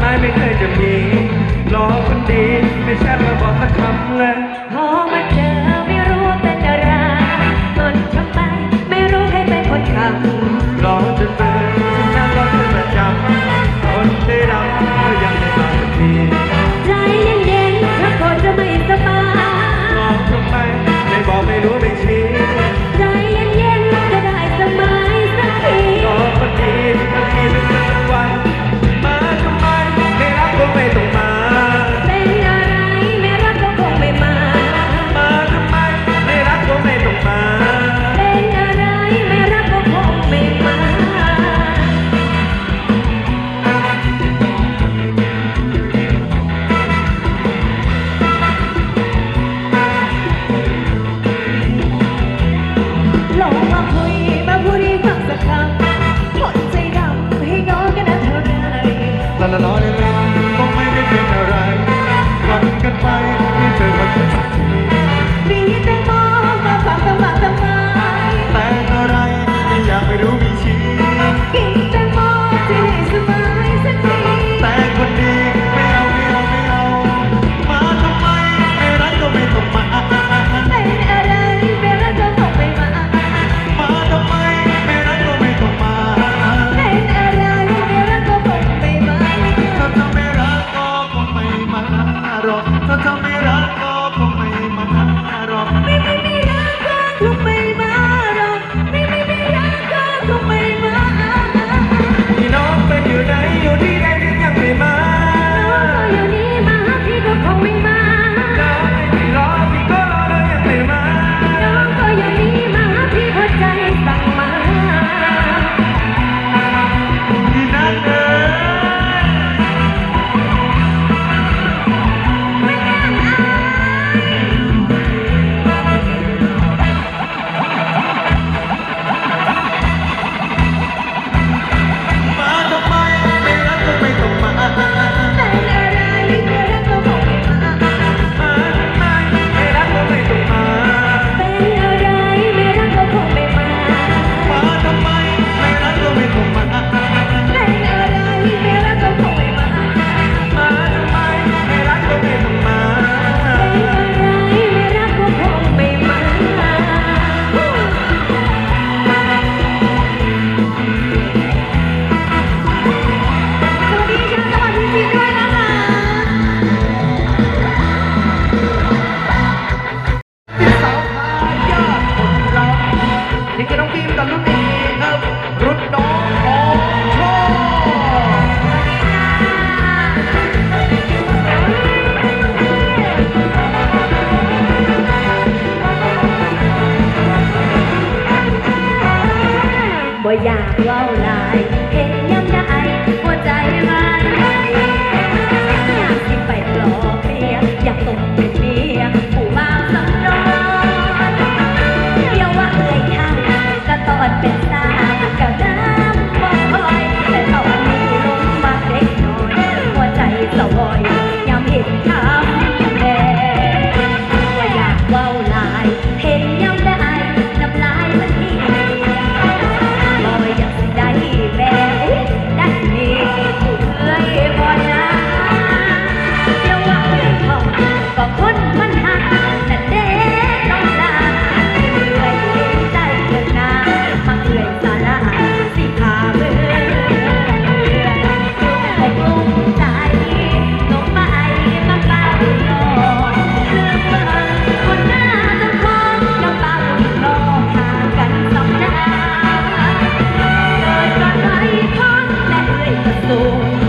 ไม่ไม่เคยจะมี on and on. 我压过来。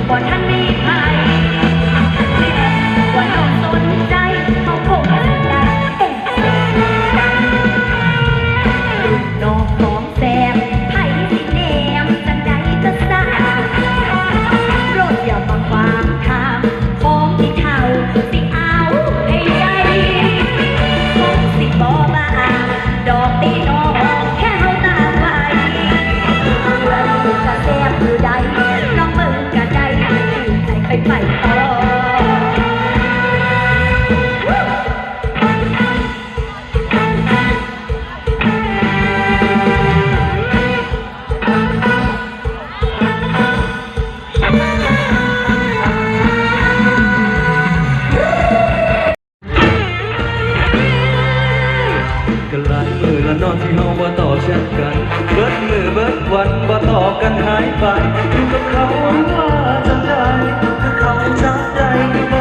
ว่าท่านมีพา กันหลายมือและนอนที่ห้องว่าต่อเช่นกัน เบิดมือเบิดวันว่าต่อกันหายไปอยู่กับเขาว่าจำได้ถ้าเขาจำได้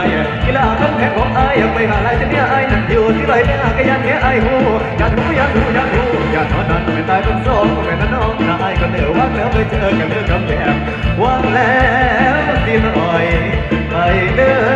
าหาเดี๋ยวมาหาเดี๋ยวบ่จะกลาเอ้ยมาหาเดี๋ยวมาหาเดี๋ยวบ่จะกลาคนหากระทามาดีตัวเขาว่าสิมาตลาดหรือว่ามาเซเว่นก็ได้มาหามาหอมเพลงที่ชื่นใจสถานะได้บ่โอ้ขอแลกีฬาคำแพงของอายกีฬาคำแพงของอายอยากไปหาอะไรจะเนี่ยอายนั่งอยู่ที่ไรเนี่ยก็ยันเนี่ยอายหูยันหูยันหูยันหูยันนอนนั้นไม่ตายเป็นสองก็เป็นน้องนายก็เดือดว่างแล้วไปเจอกันเรื่องคำแย่ว่างแล้วตีน้อยไปเด้อ